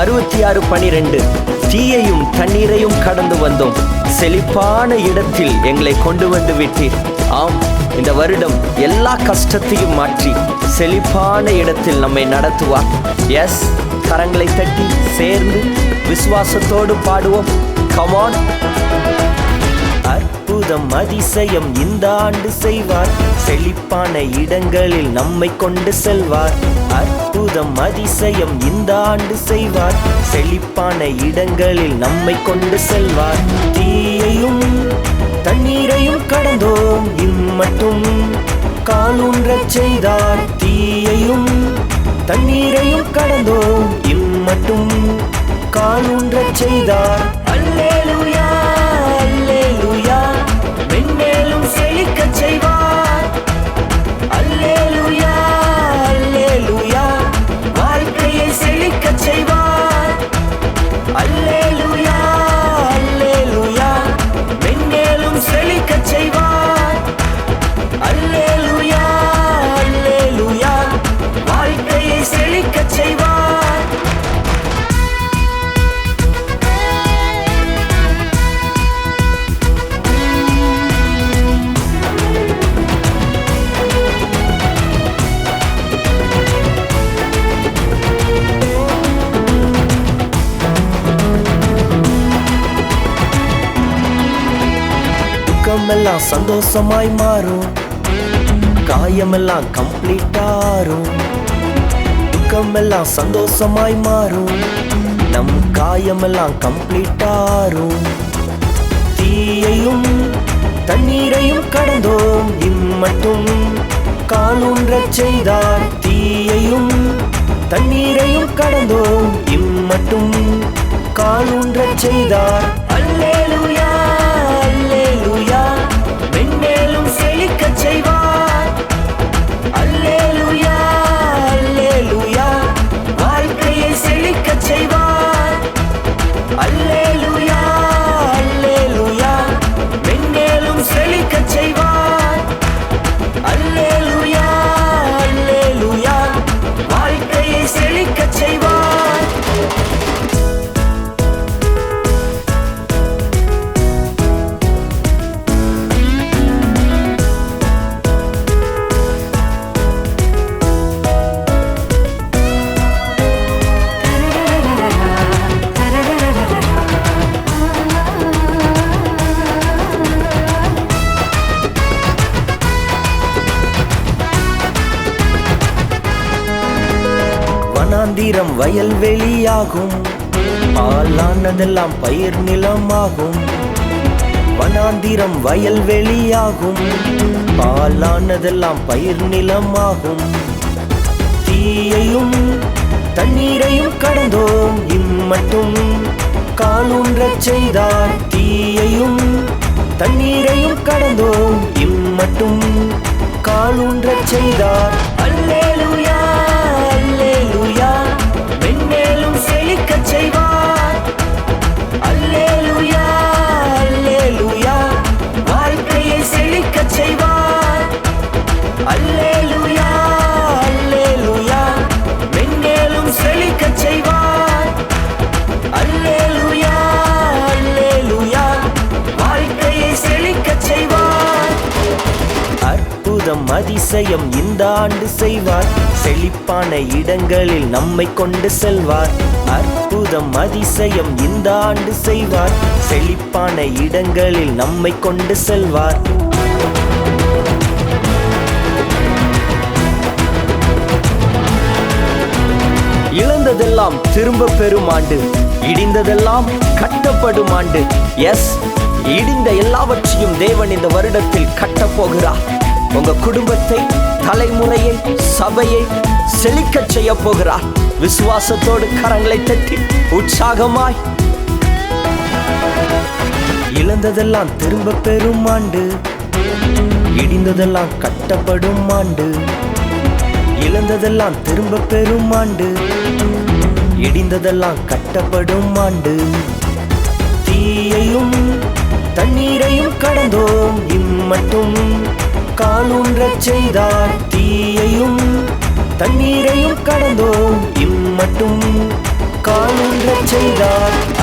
அறுபத்தி ஆறு பனிரெண்டு. தீயையும் தண்ணீரையும் கடந்து வந்தோம். செழிப்பான இடத்தில் எங்களை கொண்டு வந்து விட்டீர். ஆம் இந்த வருடம் எல்லா கஷ்டத்தையும் மாற்றி செழிப்பான இடத்தில் நம்மை நடத்துவார். எஸ் கரங்களை தட்டி சேர்ந்து விசுவாசத்தோடு பாடுவோம். கமான் அற்புதம் அதிசயம் இந்த ஆண்டு செய்வார். செழிப்பான இடங்களில் நம்மை கொண்டு செல்வார். அற்புதம் அதிசயம் இந்த ஆண்டு செய்வார். செழிப்பான இடங்களில் நம்மை கொண்டு செல்வார். தீயையும் தண்ணீரையும் கடந்தோம் இம்மட்டும். காலூன்றச் செய்தார். தீயையும் தண்ணீரையும் கடந்தோம் இம்மட்டும். காலூன்றச் செய்தார். அல்லேலூயா. துக்கமெல்லாம் சந்தோஷமாய் மாறும். காயமெல்லாம் கம்ப்ளீட்டாரும் துக்கமெல்லாம் சந்தோஷமாய் மாறும். நம் காயமெல்லாம் ஆறும். தீயையும் தண்ணீரையும் கடந்தோம். இம்மட்டும் காலூன்ற செய்தார். தீயையும் தண்ணீரையும் கடந்தோம். இம்மட்டும் காலூன்ற செய்தார். அல்லேலூயா அல்லேலூயா. செய்வார் வனாந்திரம் வயல்வெளியாகும் பாலானதெல்லாம் பயிர் நிலமாகும். வனாந்திரம் வயல்வெளியாகும் பாலானதெல்லாம் பயிர் நிலமாகும். தீயையும் தண்ணீரையும் கடந்தோம். இம்மட்டும் காலூன்றச் செய்தார். தீயையும் தண்ணீரையும் கடந்தோம். இம்மட்டும் காலூன்றச் செய்தார். அதிசயம் இந்த ஆண்டு செய்வார். செழிப்பான இடங்களில் நம்மை கொண்டு செல்வார். அற்புதம் அதிசயம் இந்த ஆண்டு செய்வார். செழிப்பான இடங்களில் நம்மை கொண்டு செல்வார். இழந்ததெல்லாம் திரும்ப பெறும் ஆண்டு. இடிந்ததெல்லாம் கட்டப்படும் ஆண்டு. எஸ் இடிந்த எல்லாவற்றையும் தேவன் இந்த வருடத்தில் கட்டப்போகிறார். உங்க குடும்பத்தை தலைமுறையை சபையை செழிக்கச் செய்ய போகிறார். விசுவாசத்தோடு கரங்களை தட்டி உற்சாகமாய். இழந்ததெல்லாம் திரும்ப பெறும் ஆண்டு. இடிந்ததெல்லாம் கட்டப்படும் ஆண்டு. இழந்ததெல்லாம் திரும்ப பெறும் ஆண்டு. இடிந்ததெல்லாம் கட்டப்படும் ஆண்டு. தீயையும் தண்ணீரையும் கடந்தோம் இம்மட்டும். காலூன்றச் செய்தார். தீயையும் தண்ணீரையும் கடந்தோம். இம்மட்டும் காலூன்றச் செய்தார்.